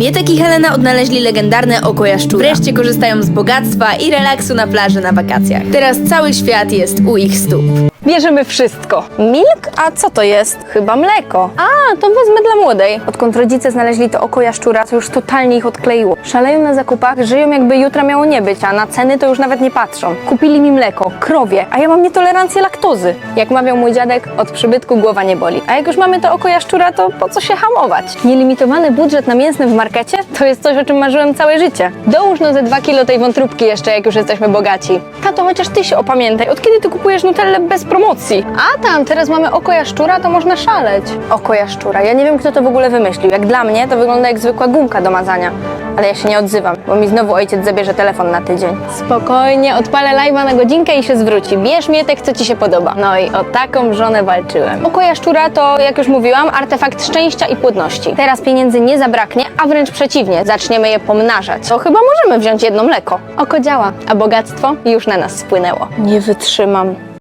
Mietek i Helena odnaleźli legendarne oko jaszczura. Wreszcie korzystają z bogactwa i relaksu na plaży na wakacjach. Teraz cały świat jest u ich stóp. Bierzemy wszystko. Milk? A co to jest? Chyba mleko. A, to wezmę dla młodej. Odkąd rodzice znaleźli to oko jaszczura, to już totalnie ich odkleiło. Szaleją na zakupach, żyją jakby jutra miało nie być, a na ceny to już nawet nie patrzą. Kupili mi mleko, krowie, a ja mam nietolerancję laktozy. Jak mawiał mój dziadek, od przybytku głowa nie boli. A jak już mamy to oko jaszczura, to po co się hamować? Nielimitowany budżet na mięsnym w markecie to jest coś, o czym marzyłem całe życie. Dołóż no ze dwa kilo tej wątróbki jeszcze, jak już jesteśmy bogaci. Tato, chociaż ty się opamiętaj, od kiedy ty kupujesz nutellę bez promocji? A tam, teraz mamy oko jaszczura, to można szaleć. Oko jaszczura, ja nie wiem kto to w ogóle wymyślił. Jak dla mnie to wygląda jak zwykła gumka do mazania. Ale ja się nie odzywam, bo mi znowu ojciec zabierze telefon na tydzień. Spokojnie, odpalę live'a na godzinkę i się zwróci. Bierz mietek, co ci się podoba. No i o taką żonę walczyłem. Oko jaszczura to, jak już mówiłam, artefakt szczęścia i płodności. Teraz pieniędzy nie zabraknie, a wręcz przeciwnie, zaczniemy je pomnażać. To chyba możemy wziąć jedno mleko. Oko działa, a bogactwo już na nas spłynęło. Nie wytrzymam.